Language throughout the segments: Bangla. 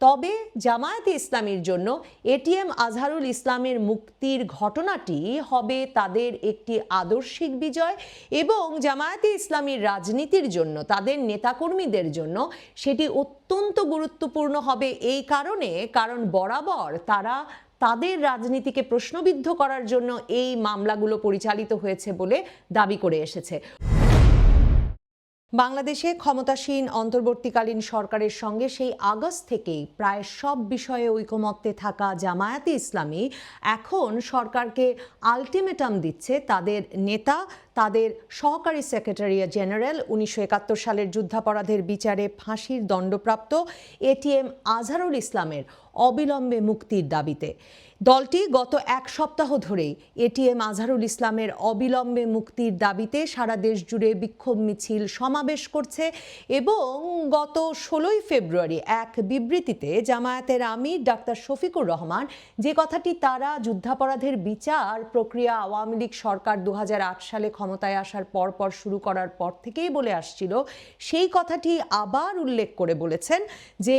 তবে জামায়াতে ইসলামীর জন্য এটিএম আজহারুল ইসলামের মুক্তির ঘটনাটি হবে তাদের একটি আদর্শিক বিজয় এবং জামায়াতে ইসলামীর রাজনীতির জন্য, তাদের নেতাকর্মীদের জন্য সেটি অত্যন্ত গুরুত্বপূর্ণ হবে এই কারণে, কারণ বরাবর তারা তাদের রাজনীতিকে প্রশ্নবিদ্ধ করার জন্য এই মামলাগুলো পরিচালিত হয়েছে বলে দাবি করে এসেছে। বাংলাদেশে ক্ষমতাসীন অন্তর্বর্তীকালীন সরকারের সঙ্গে সেই আগস্ট থেকেই প্রায় সব বিষয়ে ঐকমত্যে থাকা জামায়াতে ইসলামী এখন সরকারকে আলটিমেটাম দিচ্ছে তাদের নেতা তাদের সহকারী সেক্রেটারি জেনারেল উনিশশো একাত্তর সালের যুদ্ধাপরাধের বিচারে ফাঁসির দণ্ডপ্রাপ্ত এটিএম আজহারুল ইসলামের অবিলম্বে মুক্তির দাবিতে। দলটি গত এক সপ্তাহ ধরেই এটিএম আজহারুল ইসলামের অবিলম্বে মুক্তির দাবিতে সারা দেশ জুড়ে বিক্ষোভ মিছিল সমাবেশ করছে এবং গত ষোলোই ফেব্রুয়ারি এক বিবৃতিতে জামায়াতের আমির ডাক্তার শফিকুর রহমান যে কথাটি তারা যুদ্ধাপরাধের বিচার প্রক্রিয়া আওয়ামী লীগ সরকার দু হাজার আট সালে ক্ষমতায় আসার পর পর শুরু করার পর থেকেই বলে আসছিল, সেই কথাটি আবার উল্লেখ করে বলেছেন যে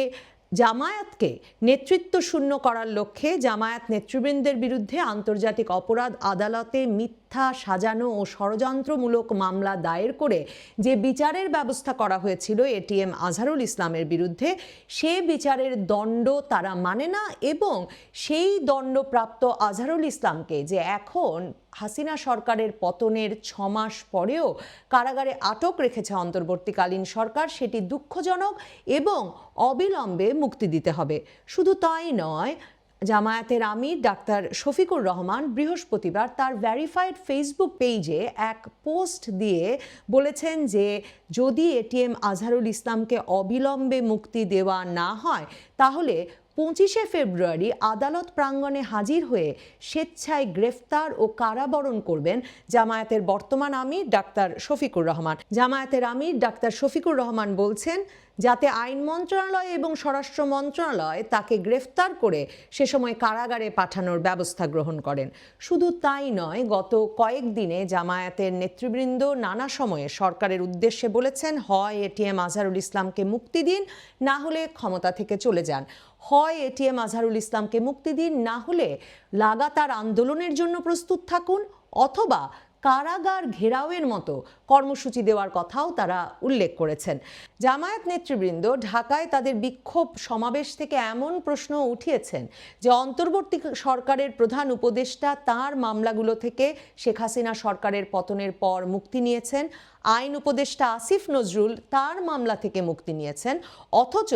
জামায়াতকে নেতৃত্ব শূন্য করার লক্ষ্যে জামায়াত নেতৃবৃন্দের বিরুদ্ধে আন্তর্জাতিক অপরাধ আদালতে মিথ্যা সাজানো ও ষড়যন্ত্রমূলক মামলা দায়ের করে যে বিচারের ব্যবস্থা করা হয়েছিল এটিএম আজহারুল ইসলামের বিরুদ্ধে, সে বিচারের দণ্ড তারা মানে না এবং সেই দণ্ডপ্রাপ্ত আজহারুল ইসলামকে যে এখন হাসিনা সরকারের পতনের ছমাস পরেও কারাগারে আটক রেখেছে অন্তর্বর্তীকালীন সরকার, সেটি দুঃখজনক এবং অবিলম্বে মুক্তি দিতে হবে। শুধু তাই নয় জামায়াতের আমির ডাক্তার শফিকুর রহমান বৃহস্পতিবার তার ভ্যারিফাইড ফেসবুক পেজে এক পোস্ট দিয়ে বলেছেন যে, যদি এটিএম আজহারুল ইসলামকে অবিলম্বে মুক্তি দেওয়া না হয়, তাহলে পঁচিশে ফেব্রুয়ারি আদালত প্রাঙ্গণে হাজির হয়ে স্বেচ্ছায় গ্রেফতার ও কারাবরণ করবেন জামায়াতের বর্তমান আমির ডাক্তার শফিকুর রহমান। জামায়াতের আমির ডাক্তার শফিকুর রহমান বলছেন যাতে আইন মন্ত্রণালয় এবং স্বরাষ্ট্র মন্ত্রণালয় তাকে গ্রেফতার করে সে সময় কারাগারে পাঠানোর ব্যবস্থা গ্রহণ করেন। শুধু তাই নয়, গত কয়েকদিনে জামায়াতের নেতৃবৃন্দ নানা সময়ে সরকারের উদ্দেশ্যে বলেছেন, হয় এটিএম আজহারুল ইসলামকে মুক্তি দিন, না হলে ক্ষমতা থেকে চলে যান। হয় এটিএম আজহারুল ইসলামকে মুক্তি দিন, না হলে লাগাতার আন্দোলনের জন্য প্রস্তুত থাকুন, অথবা কারাগার ঘেরাওয়ের মতো কর্মসূচি দেওয়ার কথাও তারা উল্লেখ করেছেন। জামায়াত নেতৃবৃন্দ ঢাকায় তাদের বিক্ষোভ সমাবেশ থেকে এমন প্রশ্ন উঠিয়েছেন যে অন্তর্বর্তী সরকারের প্রধান উপদেষ্টা তার মামলাগুলো থেকে শেখ হাসিনা সরকারের পতনের পর মুক্তি নিয়েছেন। আইন উপদেষ্টা আসিফ নজরুল তার মামলা থেকে মুক্তি নিয়েছেন। অথচ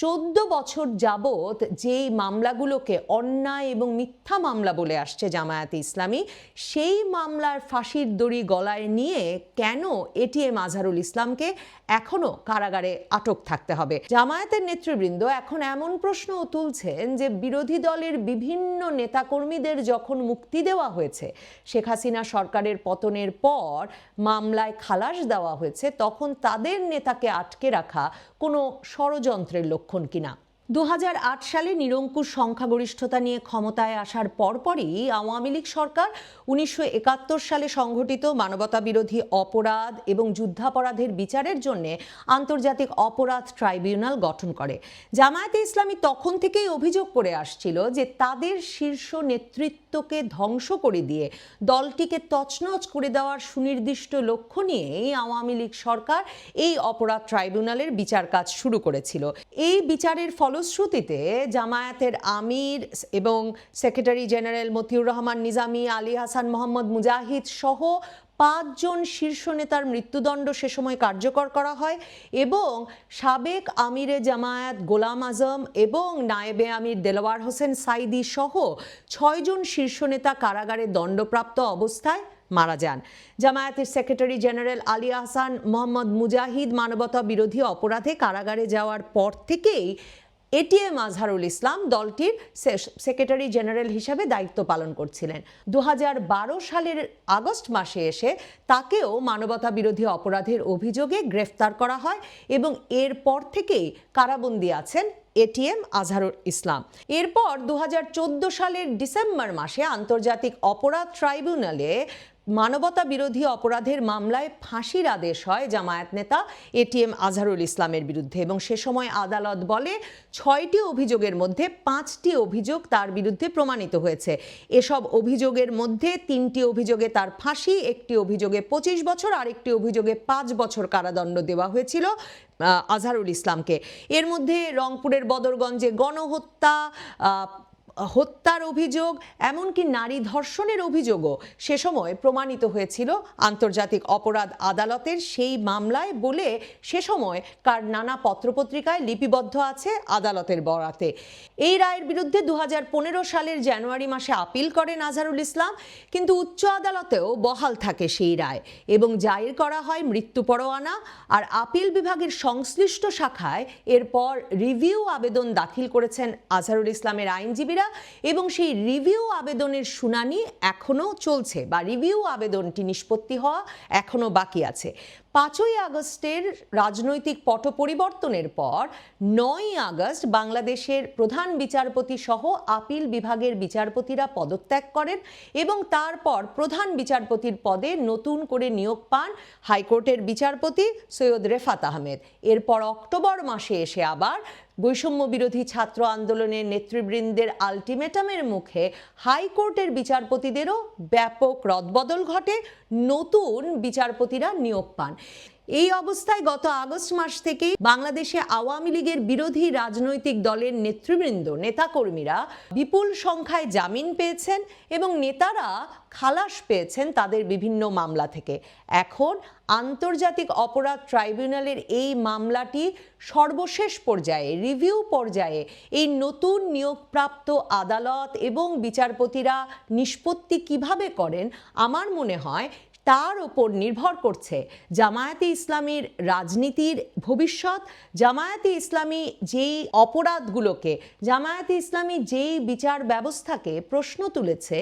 চোদ্দ বছর যাবৎ যেই মামলাগুলোকে অন্যায় এবং মিথ্যা মামলা বলে আসছে জামায়াতে ইসলামী, সেই মামলার ফাঁসির দড়ি গলায় নিয়ে কেন এটিএম আজহারুল ইসলামকে এখনও কারাগারে আটক থাকতে হবে? জামায়াতের নেতৃবৃন্দ এখন এমন প্রশ্নও তুলছেন যে বিরোধী দলের বিভিন্ন নেতাকর্মীদের যখন মুক্তি দেওয়া হয়েছে, শেখ হাসিনা সরকারের পতনের পর মামলায় খালাস দেওয়া হয়েছে, তখন তাদের নেতাকে আটকে রাখা কোনো ষড়যন্ত্রের লক্ষণ কিনা দু হাজার আট সালে নিরঙ্কুশ সংখ্যাগরিষ্ঠতা নিয়ে ক্ষমতায় আসার পরপরই আওয়ামী লীগ সরকার উনিশশো একাত্তর সালে সংঘটিত মানবতা বিরোধী অপরাধ এবং যুদ্ধাপরাধের বিচারের জন্য আন্তর্জাতিক অপরাধ ট্রাইব্যুনাল গঠন করে। জামায়াতে ইসলামী তখন থেকেই অভিযোগ করে আসছিল যে তাদের শীর্ষ নেতৃত্বকে ধ্বংস করে দিয়ে দলটিকে তছনছ করে দেওয়ার সুনির্দিষ্ট লক্ষ্য নিয়েই আওয়ামী লীগ সরকার এই অপরাধ ট্রাইব্যুনালের বিচার কাজ শুরু করেছিল। এই বিচারের ফল ফলশ্রুতিতে জামায়াতের আমির এবং সেক্রেটারি জেনারেল মতিউর রহমান নিজামী, আলী হাসান, মোহাম্মদ মুজাহিদ সহ পাঁচজন শীর্ষ নেতার মৃত্যুদণ্ড সে সময় কার্যকর করা হয় এবং সাবেক আমিরে জামায়াত গোলাম আজম এবং নায়েবে আমির দেলোয়ার হোসেন সাইদি সহ ছয়জন শীর্ষ নেতা কারাগারে দণ্ডপ্রাপ্ত অবস্থায় মারা যান। জামায়াতের সেক্রেটারি জেনারেল আলী আহসান মোহাম্মদ মুজাহিদ মানবতা বিরোধী অপরাধে কারাগারে যাওয়ার পর থেকেই এটিএম আজহারুল ইসলাম দলটির সেক্রেটারি জেনারেল হিসাবে দায়িত্ব পালন করছিলেন। দু হাজার বারো সালের আগস্ট মাসে এসে তাকেও মানবতা বিরোধী অপরাধের অভিযোগে গ্রেফতার করা হয় এবং এরপর থেকেই কারাবন্দি আছেন এটিএম আজহারুল ইসলাম। এরপর দু হাজার চোদ্দ সালের ডিসেম্বর মাসে আন্তর্জাতিক অপরাধ ট্রাইব্যুনালে মানবতা বিরোধী অপরাধের মামলায় ফাঁসির আদেশ হয় জামায়াত নেতা এটিএম আজহারুল ইসলামের বিরুদ্ধে এবং সে সময় আদালত বলে ছয়টি অভিযোগের মধ্যে পাঁচটি অভিযোগ তার বিরুদ্ধে প্রমাণিত হয়েছে। এসব অভিযোগের মধ্যে তিনটি অভিযোগে তার ফাঁসি, একটি অভিযোগে পঁচিশ বছর, আরেকটি অভিযোগে পাঁচ বছর কারাদণ্ড দেওয়া হয়েছিল আজহারুল ইসলামকে। এর মধ্যে রংপুরের বদরগঞ্জে গণহত্যা হত্যার অভিযোগ, এমনকি নারী ধর্ষণের অভিযোগও সে সময় প্রমাণিত হয়েছিল। আন্তর্জাতিক অপরাধ আদালতের সেই মামলায় বলে সে সময় কার নানা পত্রপত্রিকায় লিপিবদ্ধ আছে আদালতের বরাতে। এই রায়ের বিরুদ্ধে দু হাজার পনেরো সালের জানুয়ারি মাসে আপিল করেন নাজারুল ইসলাম, কিন্তু উচ্চ আদালতেও বহাল থাকে সেই রায় এবং জাহির করা হয় মৃত্যু পরোয়ানা আর আপিল বিভাগের সংশ্লিষ্ট শাখায় এরপর রিভিউ আবেদন দাখিল করেছেন আজহারুল ইসলামের আইনজীবীরা। এবং সেই রিভিউ আবেদনের শুনানি এখনও চলছে বা রিভিউ আবেদনটি নিষ্পত্তি হওয়া এখনও বাকি আছে। পাঁচই আগস্টের রাজনৈতিক পট পরিবর্তনের পর নয় আগস্ট বাংলাদেশের প্রধান বিচারপতি সহ আপিল বিভাগের বিচারপতিরা পদত্যাগ করেন এবং তারপর প্রধান বিচারপতির পদে নতুন করে নিয়োগ পান হাইকোর্টের বিচারপতি সৈয়দ রেফাত আহমেদ। এরপর অক্টোবর মাসে এসে আবার বৈষম্য বিরোধী ছাত্র আন্দোলনের নেতৃবৃন্দের আলটিমেটামের মুখে হাইকোর্টের বিচারপতিদেরও ব্যাপক রদবদল ঘটে, নতুন বিচারপতিরা নিয়োগ পান। এই অবস্থায় গত আগস্ট মাস থেকেই বাংলাদেশে আওয়ামী লীগের বিরোধী রাজনৈতিক দলের নেতৃবৃন্দ, নেতাকর্মীরা বিপুল সংখ্যায় জামিন পেয়েছেন এবং নেতারা খালাস পেয়েছেন তাদের বিভিন্ন মামলা থেকে। এখন আন্তর্জাতিক অপরাধ ট্রাইব্যুনালের এই মামলাটি সর্বশেষ পর্যায়ে, রিভিউ পর্যায়ে এই নতুন নিয়োগপ্রাপ্ত আদালত এবং বিচারপতিরা নিষ্পত্তি কীভাবে করেন, আমার মনে হয় তার ওপর নির্ভর করছে জামায়াতে ইসলামীর রাজনীতির ভবিষ্যৎ, জামায়াতে ইসলামী যেই অপরাধগুলোকে, জামায়াতে ইসলামী যেই বিচার ব্যবস্থাকে প্রশ্ন তুলেছে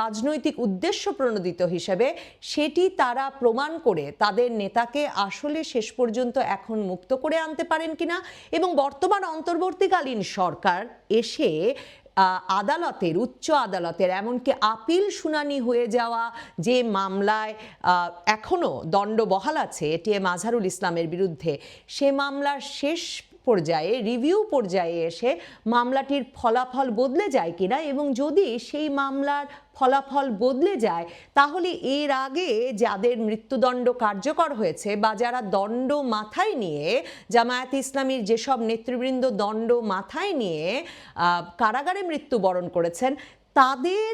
রাজনৈতিক উদ্দেশ্য প্রণোদিত হিসেবে সেটি তারা প্রমাণ করে তাদের নেতাকে আসলে শেষ পর্যন্ত এখন মুক্ত করে আনতে পারেন কিনা এবং বর্তমান অন্তর্বর্তীকালীন সরকার এসে আদালতের, উচ্চ আদালতের, এমনকি আপিল শুনানি হয়ে যাওয়া যে মামলায় এখনও এখনও দণ্ড বহাল আছে এটিএম আজহারুল ইসলামের বিরুদ্ধে, সে মামলার শেষ পর্যায়ে রিভিউ পর্যায়ে এসে মামলাটির ফলাফল বদলে যায় কিনা এবং যদি সেই মামলার ফলাফল বদলে যায়, তাহলে এর আগে যাদের মৃত্যুদণ্ড কার্যকর হয়েছে বা যারা দণ্ড মাথায় নিয়ে, জামায়াত ইসলামীর যেসব নেতৃবৃন্দ দণ্ড মাথায় নিয়ে কারাগারে মৃত্যুবরণ করেছেন, তাদের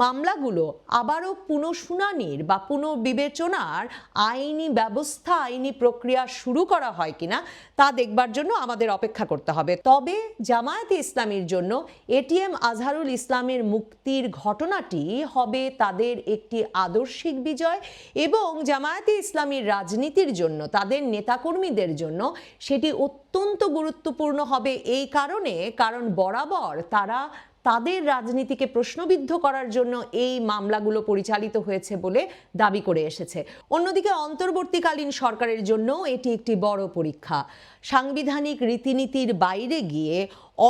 মামলাগুলো আবারও পুনঃশুনানির বা পুনঃবিবেচনার আইনি ব্যবস্থা, আইনি প্রক্রিয়া শুরু করা হয় কিনা তা দেখবার জন্য আমাদের অপেক্ষা করতে হবে। তবে জামায়াতে ইসলামীর জন্য এটিএম আজহারুল ইসলামের মুক্তির ঘটনাটি হবে তাদের একটি আদর্শিক বিজয় এবং জামায়াতে ইসলামীর রাজনীতির জন্য, তাদের নেতাকর্মীদের জন্য সেটি অত্যন্ত গুরুত্বপূর্ণ হবে এই কারণে, কারণ বরাবর তারা তাদের রাজনীতিকে প্রশ্নবিদ্ধ করার জন্য এই মামলাগুলো পরিচালিত হয়েছে বলে দাবি করে এসেছে। অন্যদিকে অন্তর্বর্তীকালীন সরকারের জন্য এটি একটি বড় পরীক্ষা। সাংবিধানিক রীতিনীতির বাইরে গিয়ে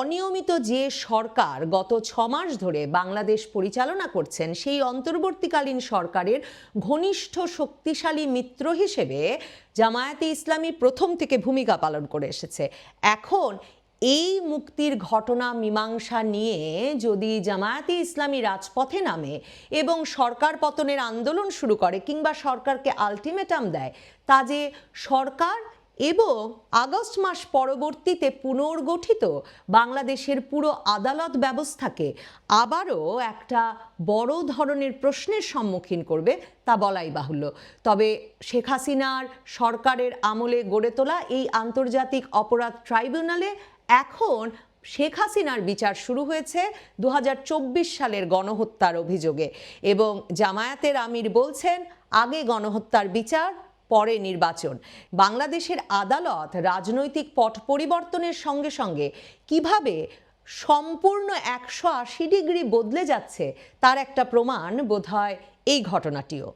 অনিয়মিত যে সরকার গত ছমাস ধরে বাংলাদেশ পরিচালনা করছেন, সেই অন্তর্বর্তীকালীন সরকারের ঘনিষ্ঠ শক্তিশালী মিত্র হিসেবে জামায়াতে ইসলামী প্রথম থেকে ভূমিকা পালন করে এসেছে। এখন এই মুক্তির ঘটনা মীমাংসা নিয়ে যদি জামায়াতি ইসলামী রাজপথে নামে এবং সরকার পতনের আন্দোলন শুরু করে কিংবা সরকারকে আলটিমেটাম দেয়, তা যে সরকার এবং আগস্ট মাস পরবর্তীতে পুনর্গঠিত বাংলাদেশের পুরো আদালত ব্যবস্থাকে আবারও একটা বড় ধরনের প্রশ্নের সম্মুখীন করবে, তা বলাই বাহুল্য। তবে শেখ হাসিনার সরকারের আমলে গড়ে তোলা এই আন্তর্জাতিক অপরাধ ট্রাইব্যুনালে এখন শেখ হাসিনার বিচার শুরু হয়েছে দু হাজার চব্বিশ সালের গণহত্যার অভিযোগে এবং জামায়াতের আমির বলছেন, আগে গণহত্যার বিচার, পরে নির্বাচন। বাংলাদেশের আদালত রাজনৈতিক পট পরিবর্তনের সঙ্গে সঙ্গে কীভাবে সম্পূর্ণ একশো আশি ডিগ্রি বদলে যাচ্ছে তার একটা প্রমাণ বোধহয় এই ঘটনাটিও।